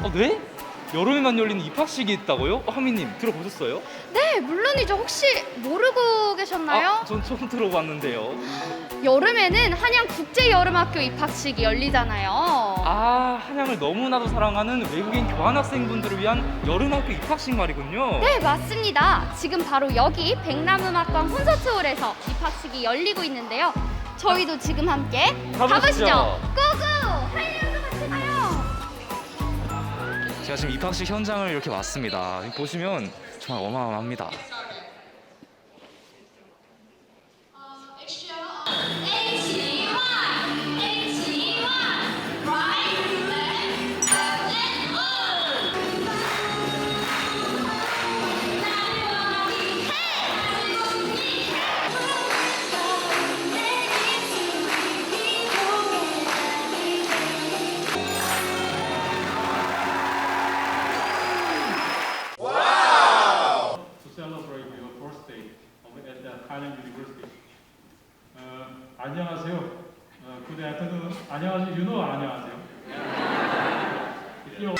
어, 네? 여름에만 열리는 입학식이 있다고요? 어, 하미님 들어보셨어요? 네, 물론이죠. 혹시 모르고 계셨나요? 아, 전 처음 들어봤는데요. 여름에는 한양 국제 여름학교 입학식이 열리잖아요. 아, 한양을 너무나도 사랑하는 외국인 교환학생분들을 위한 여름학교 입학식 말이군요. 네, 맞습니다. 지금 바로 여기 백남음악관 콘서트홀에서 입학식이 열리고 있는데요. 저희도 지금 함께 가보시죠. 가보시죠. 고고! 가요. 제가 지금 입학식 현장을 이렇게 왔습니다. 보시면 정말 어마어마합니다. 안녕하세요. Know 안녕하세요. International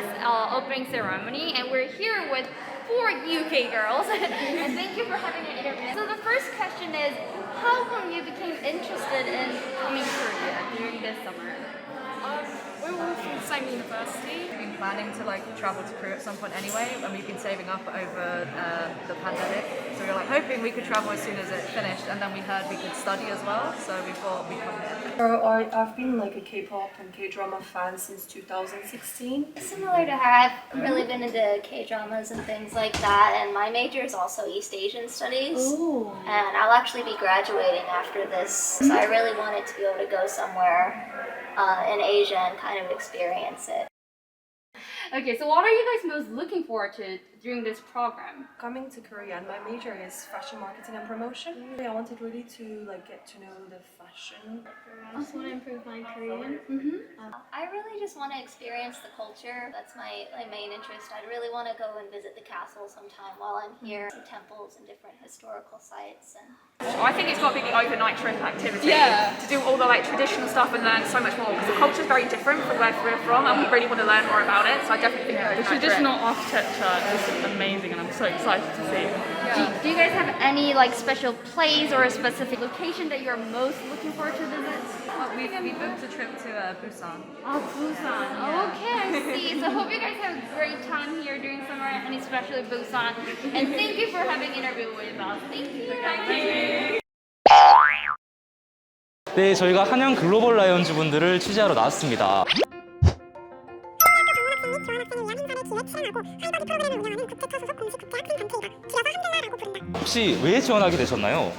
Uh, opening ceremony, and we're here with four UK girls. and thank you for having an interview. So the first question is, how come you became interested in coming to Korea during this summer? Um, we're all from the same university. We've been planning to like travel to Korea at some point anyway, and we've been saving up over uh, the pandemic. So we were like hoping we could travel as soon as it finished, and then we heard we could study as well. So we thought we'd come here. So I, I've been like a K-pop and K-drama fan since 2016. Similar to her, I've really been into K dramas and things like that, and my major is also East Asian Studies. Ooh. And I'll actually be graduating after this, so I really wanted to be able to go somewhere uh, in Asia and kind of experience it. Okay, so what are you guys most looking forward to during this program? Coming to Korea and my major is fashion marketing and promotion. I wanted really to like get to know the fashion. I also want to improve my Korean. Mm-hmm. I really just want to experience the culture. That's my, my main interest. I'd really want to go and visit the castle sometime while I'm here, some temples and different historical sites. And I think it's got to be the overnight trip activity Yeah. to do all the like traditional stuff and learn so much more because the culture is very different from where we're from, and we really want to learn more about it. So I definitely think The traditional architecture is amazing, and I'm so excited to see. Do, do you guys have any like special place or a specific location that you're most looking forward to visit? we we booked a trip to uh, Busan. Oh, Busan. Okay, I see. So hope you guys have a great time here during summer, and especially Busan. And thank you for having interview with us. Thank you. Thank you. 네, 저희가 한양 글로벌 라이언즈 분들을 취재하러 나왔습니다. 혹시 왜 지원하게 되셨나요?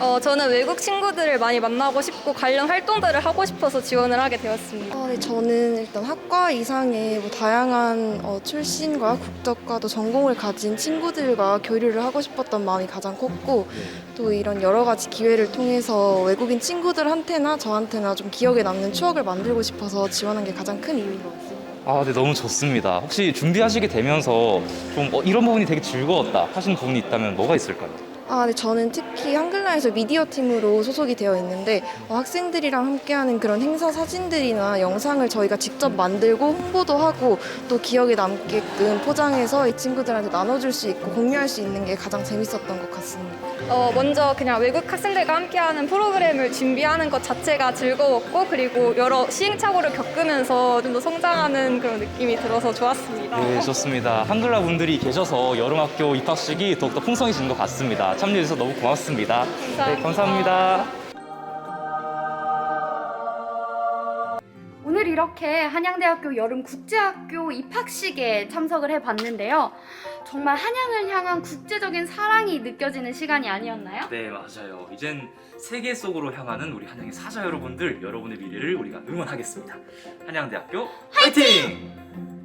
어, 저는 외국 친구들을 많이 만나고 싶고 관련 활동들을 하고 싶어서 지원을 하게 되었습니다. 어, 네, 저는 일단 학과 이상의 뭐 다양한 어, 출신과 국적과 또 전공을 가진 친구들과 교류를 하고 싶었던 마음이 가장 컸고 또 이런 여러 가지 기회를 통해서 외국인 친구들한테나 저한테나 좀 기억에 남는 추억을 만들고 싶어서 지원한 게 가장 큰 의미인 것 같습니다. 아, 네, 너무 좋습니다. 혹시 준비하시게 되면서 좀 어, 이런 부분이 되게 즐거웠다 하시는 부분이 있다면 뭐가 있을까요? 아, 네, 저는 특히 한글라에서 미디어 팀으로 소속이 되어 있는데 어, 학생들이랑 함께하는 그런 행사 사진들이나 영상을 저희가 직접 만들고 홍보도 하고 또 기억에 남게끔 포장해서 이 친구들한테 나눠줄 수 있고 공유할 수 있는 게 가장 재밌었던 것 같습니다. 어, 먼저 그냥 외국 학생들과 함께하는 프로그램을 준비하는 것 자체가 즐거웠고 그리고 여러 시행착오를 겪으면서 좀 더 성장하는 그런 느낌이 들어서 좋았습니다. 네, 좋습니다. 한글라 분들이 계셔서 여름학교 입학식이 더욱더 풍성해지는 것 같습니다. 참여해주셔서 너무 고맙습니다. 네, 감사합니다. 오늘 이렇게 이렇게 한양대학교 여름 국제학교 입학식에 참석을 해봤는데요. 정말 한양을 향한 국제적인 사랑이 느껴지는 시간이 아니었나요? 네 맞아요. 이젠 세계 속으로 향하는 우리 한양의 사자 여러분들 여러분의 미래를 우리가 응원하겠습니다. 한양대학교 화이팅!